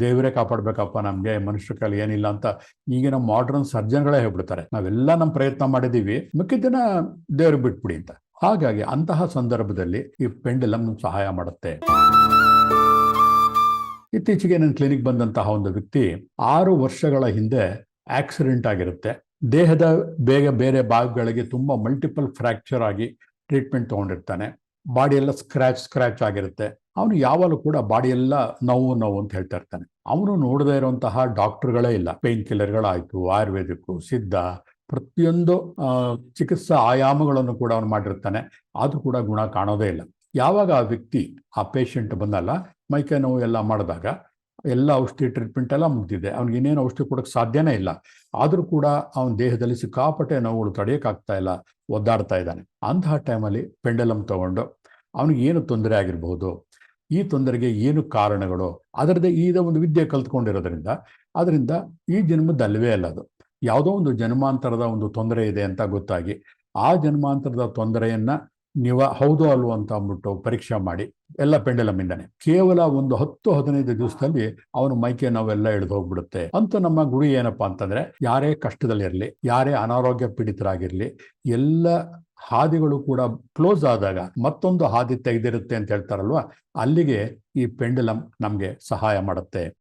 ದೇವರೇ ಕಾಪಾಡ್ಬೇಕಪ್ಪ, ನಮ್ಗೆ ಮನುಷ್ಯ ಕಾಲ ಏನಿಲ್ಲ ಅಂತ ಈಗಿನ ಮಾಡ್ರನ್ ಸರ್ಜನ್ಗಳೇ ಹೇಳ್ಬಿಡ್ತಾರೆ. ನಾವೆಲ್ಲ ನಮ್ಮ ಪ್ರಯತ್ನ ಮಾಡಿದೀವಿ ಮಿಕ್ಕಿದ್ದನ್ನ ದೇವ್ರಿಗೆ ಬಿಟ್ಬಿಡಿ ಅಂತ. ಹಾಗಾಗಿ ಅಂತಹ ಸಂದರ್ಭದಲ್ಲಿ ಈ ಪೆಂಡಲಮ್ ಸಹಾಯ ಮಾಡುತ್ತೆ. ಇತ್ತೀಚೆಗೆ ನನ್ನ ಕ್ಲಿನಿಕ್ ಬಂದಂತಹ ಒಂದು ವ್ಯಕ್ತಿ ಆರು ವರ್ಷಗಳ ಹಿಂದೆ ಆಕ್ಸಿಡೆಂಟ್ ಆಗಿರುತ್ತೆ. ದೇಹದ ಬೇಗ ಬೇರೆ ಭಾಗಗಳಿಗೆ ತುಂಬಾ ಮಲ್ಟಿಪಲ್ ಫ್ರಾಕ್ಚರ್ ಆಗಿ ಟ್ರೀಟ್ಮೆಂಟ್ ತಗೊಂಡಿರ್ತಾನೆ. ಬಾಡಿ ಎಲ್ಲ ಸ್ಕ್ರಾಚ್ ಸ್ಕ್ರಾಚ್ ಆಗಿರುತ್ತೆ. ಅವನು ಯಾವಾಗಲೂ ಕೂಡ ಬಾಡಿಯೆಲ್ಲ ನೋವು ನೋವು ಅಂತ ಹೇಳ್ತಾ ಇರ್ತಾನೆ. ಅವನು ನೋಡದೇ ಇರುವಂತಹ ಡಾಕ್ಟರ್ಗಳೇ ಇಲ್ಲ. ಪೇನ್ ಕಿಲ್ಲರ್ಗಳಾಯ್ತು, ಆಯುರ್ವೇದಿಕ್ಕು, ಸಿದ್ಧ, ಪ್ರತಿಯೊಂದು ಚಿಕಿತ್ಸಾ ಆಯಾಮಗಳನ್ನು ಕೂಡ ಅವನು ಮಾಡಿರ್ತಾನೆ. ಅದು ಕೂಡ ಗುಣ ಕಾಣೋದೇ ಇಲ್ಲ. ಯಾವಾಗ ಆ ವ್ಯಕ್ತಿ, ಆ ಪೇಷಂಟ್ ಬಂದಲ್ಲ, ಮೈಕೈ ನೋವು ಎಲ್ಲ ಮಾಡಿದಾಗ, ಎಲ್ಲ ಔಷಧಿ ಟ್ರೀಟ್ಮೆಂಟ್ ಎಲ್ಲ ಮುಗ್ದಿದೆ. ಅವ್ನಿಗೆ ಇನ್ನೇನು ಔಷಧಿ ಕೊಡೋಕೆ ಸಾಧ್ಯನೇ ಇಲ್ಲ. ಆದರೂ ಕೂಡ ಅವನ ದೇಹದಲ್ಲಿ ಸಿಕ್ಕಾಪಟ್ಟೆ ನೋವುಗಳು ತಡೆಯೋಕ್ಕಾಗ್ತಾ ಇಲ್ಲ, ಒದ್ದಾಡ್ತಾ ಇದ್ದಾನೆ. ಅಂತಹ ಟೈಮಲ್ಲಿ ಪೆಂಡಲಮ್ ತಗೊಂಡು, ಅವನಿಗೆ ಏನು ತೊಂದರೆ ಆಗಿರಬಹುದು ಈ ತೊಂದರೆಗೆ ಏನು ಕಾರಣಗಳು, ಅದರದ್ದೇ ಈಗ ಒಂದು ವಿದ್ಯೆ ಕಲ್ತ್ಕೊಂಡಿರೋದ್ರಿಂದ, ಅದರಿಂದ ಈ ಜನ್ಮದಲ್ಲವೇ ಅಲ್ಲ ಅದು. ಯಾವುದೋ ಒಂದು ಜನ್ಮಾಂತರದ ಒಂದು ತೊಂದರೆ ಇದೆ ಅಂತ ಗೊತ್ತಾಗಿ, ಆ ಜನ್ಮಾಂತರದ ತೊಂದರೆಯನ್ನ ನಿವ ಹೌದು ಅಲ್ವ ಅಂತ ಅಂದ್ಬಿಟ್ಟು ಪರೀಕ್ಷೆ ಮಾಡಿ ಎಲ್ಲ ಪೆಂಡಲಮಿಂದಾನೆ. ಕೇವಲ ಒಂದು ಹತ್ತು ಹದಿನೈದು ದಿವಸದಲ್ಲಿ ಅವನು ಮೈಕೆ ನಾವೆಲ್ಲ ಎಳೆದು ಹೋಗ್ಬಿಡುತ್ತೆ. ಅಂತ ನಮ್ಮ ಗುರಿ ಏನಪ್ಪಾ ಅಂತಂದ್ರೆ ಯಾರೇ ಕಷ್ಟದಲ್ಲಿರಲಿ, ಯಾರೇ ಅನಾರೋಗ್ಯ ಪೀಡಿತರಾಗಿರ್ಲಿ, ಎಲ್ಲ ಹಾದಿಗಳು ಕೂಡ ಕ್ಲೋಸ್ ಆದಾಗ ಮತ್ತೊಂದು ಹಾದಿ ತೆಗೆದಿರುತ್ತೆ ಅಂತ ಹೇಳ್ತಾರಲ್ವಾ, ಅಲ್ಲಿಗೆ ಈ ಪೆಂಡಲಮ್ ನಮಗೆ ಸಹಾಯ ಮಾಡುತ್ತೆ.